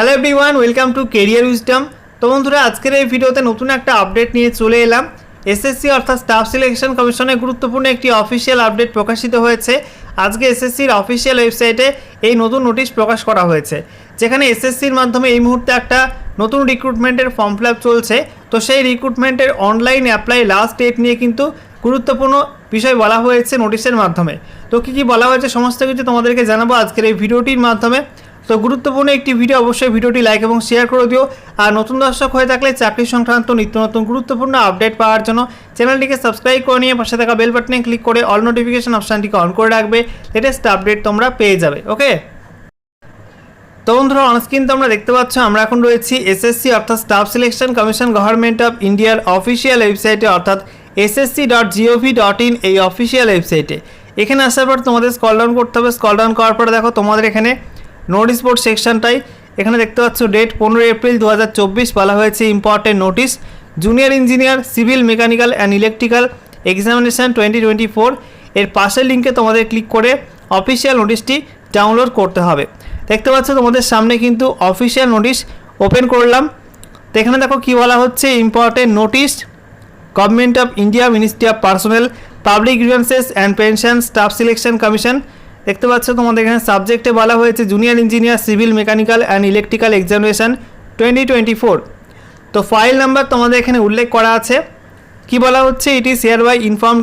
Hello everyone welcome to career wisdom তো বন্ধুরা, আজকের এই ভিডিওতে নতুন একটা আপডেট নিয়ে চলে এলাম। এসএসসি অর্থাৎ স্টাফ সিলেকশন কমিশনের গুরুত্বপূর্ণ একটি অফিসিয়াল আপডেট প্রকাশিত হয়েছে। আজকে এসএসসির অফিসিয়াল ওয়েবসাইটে এই নতুন নোটিশ প্রকাশ করা হয়েছে। যেখানে এসএসসির মাধ্যমে এই মুহূর্তে একটা নতুন রিক্রুটমেন্টের ফর্ম ফিল চলছে। তো সেই রিক্রুটমেন্টের অনলাইন অ্যাপ্লাই লাস্ট ডেট নিয়ে কিন্তু গুরুত্বপূর্ণ বিষয় বলা হয়েছে নোটিশের মাধ্যমে। তো কী কী বলা হয়েছে, সমস্ত কিছু তোমাদেরকে জানাব আজকের এই ভিডিওটির মাধ্যমে। তো গুরুত্বপূর্ণ একটি ভিডিও অবশ্যই ভিডিওটি লাইক এবং শেয়ার করে দিও। আর নতুন দর্শক হয়ে থাকলে চাকরি সংক্রান্ত নিত্য নতুন গুরুত্বপূর্ণ আপডেট পাওয়ার জন্য চ্যানেলটিকে সাবস্ক্রাইব করে নিয়ে পাশে থাকা বেল বাটনে ক্লিক করে অল নোটিফিকেশন অপশানটিকে অন করে রাখবে। লেটেস্ট আপডেট তোমরা পেয়ে যাবে ওকে তো বন্ধুরা অনস্ক্রিন তোমরা দেখতে পাচ্ছ, আমরা এখন রয়েছি এসএসসি অর্থাৎ staff selection commission government of ইন্ডিয়ার অফিসিয়াল ওয়েবসাইটে অর্থাৎ SSC dot gov dot in এই অফিসিয়াল ওয়েবসাইটে এখানে আসার পর তোমাদের স্কল ডাউন করতে হবে। স্কল ডাউন করার পরে দেখো তোমাদের এখানে নোটিশ বোর্ড সেকশনটাই। এখানে দেখতে পাচ্ছ ডেট পনেরো এপ্রিল দু হাজার চব্বিশ বলা হয়েছে important notice junior engineer civil mechanical and electrical examination twenty twenty four এর পাশের লিঙ্কে তোমাদের ক্লিক করে অফিসিয়াল নোটিশটি ডাউনলোড করতে হবে। দেখতে পাচ্ছ, তোমাদের সামনে কিন্তু অফিসিয়াল নোটিশ ওপেন করলাম। তো এখানে দেখো কি বলা হচ্ছে important notice government of India ministry of personnel public grievances and pension staff selection commission দেখতে পাচ্ছ, তোমাদের এখানে সাবজেক্টে বলা হয়েছে junior engineer civil mechanical and electrical examination twenty twenty four তো ফাইল নাম্বার তোমাদের এখানে উল্লেখ করা আছে। কি বলা হচ্ছে? It is hereby inform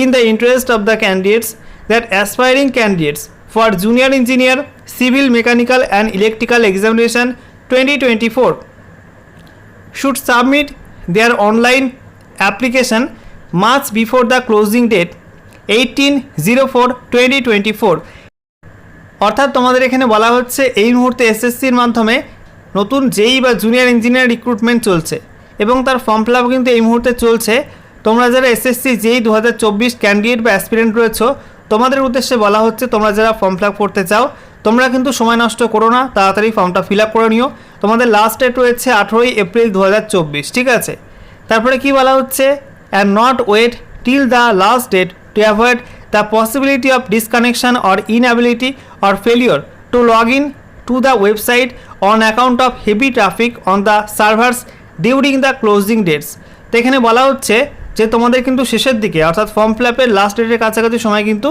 in the interest of the candidates that aspiring candidates for junior engineer civil mechanical and electrical examination twenty twenty four should submit their online application much before the closing date 18/04/2024 অর্থাৎ তোমাদের এখানে বলা হচ্ছে, এই মুহূর্তে এসএসসির মাধ্যমে নতুন যেই বা জুনিয়র ইঞ্জিনিয়ার রিক্রুটমেন্ট চলছে এবং তার ফর্ম ফিল কিন্তু এই মুহূর্তে চলছে। তোমরা যারা এসএসসি যেই দু হাজার চব্বিশ ক্যান্ডিডেট বা অ্যাসপিরেন্ট রয়েছো, তোমাদের উদ্দেশ্যে বলা হচ্ছে, তোমরা যারা ফর্ম ফিল করতে চাও, তোমরা কিন্তু সময় নষ্ট করো না, তাড়াতাড়ি ফর্মটা ফিল আপ করে নিও। তোমাদের লাস্ট ডেট রয়েছে আঠেরোই এপ্রিল দু হাজার চব্বিশ, ঠিক আছে? তারপরে কি বলা হচ্ছে and not wait till the last date to avoid the possibility of disconnection or inability or failure to log in to the website on account of heavy traffic on the servers during the closing dates তো এখানে বলা হচ্ছে যে তোমাদের কিন্তু শেষের দিকে, অর্থাৎ ফর্ম ফিল আপের লাস্ট ডেটের কাছাকাছি সময় কিন্তু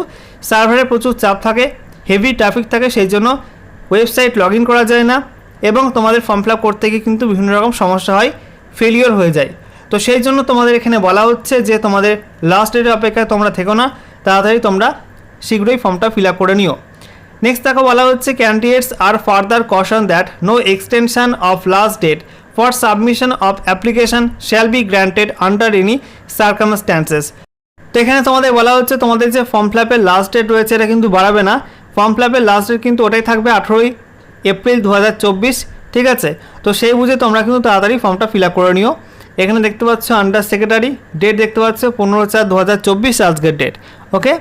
সার্ভারে প্রচুর চাপ থাকে হেভি ট্রাফিক থাকে, সেই জন্য ওয়েবসাইট লগ করা যায় না এবং তোমাদের ফর্ম ফিল আপ করতে গিয়ে কিন্তু বিভিন্ন রকম সমস্যা হয় ফেলিওর হয়ে যায়। তো সেই জন্য তোমাদের এখানে বলা হচ্ছে যে তোমাদের লাস্ট ডেটের অপেক্ষায় তোমরা থেকো না, তাড়াতাড়ি তোমরা শীঘ্রই ফর্মটা ফিল আপ করে নিও। নেক্সট দেখো বলা হচ্ছে candidates are further caution that no extension of last date for submission of application shall be granted under any circumstances তো এখানে তোমাদের বলা হচ্ছে তোমাদের যে ফর্ম ফিলাপের লাস্ট ডেট রয়েছে এটা কিন্তু বাড়াবে না। ফর্ম ফিলাপের লাস্ট ডেট কিন্তু ওটাই থাকবে আঠেরোই এপ্রিল দু হাজার চব্বিশ, ঠিক আছে? তো সেই বুঝে তোমরা কিন্তু তাড়াতাড়ি ফর্মটা ফিল আপ করে নিও। এখানে দেখতে পাচ্ছ আন্ডার সেক্রেটারি ডেট দেখতে পাচ্ছ পনেরো চার দু হাজার চব্বিশ আজকের ডেট ওকে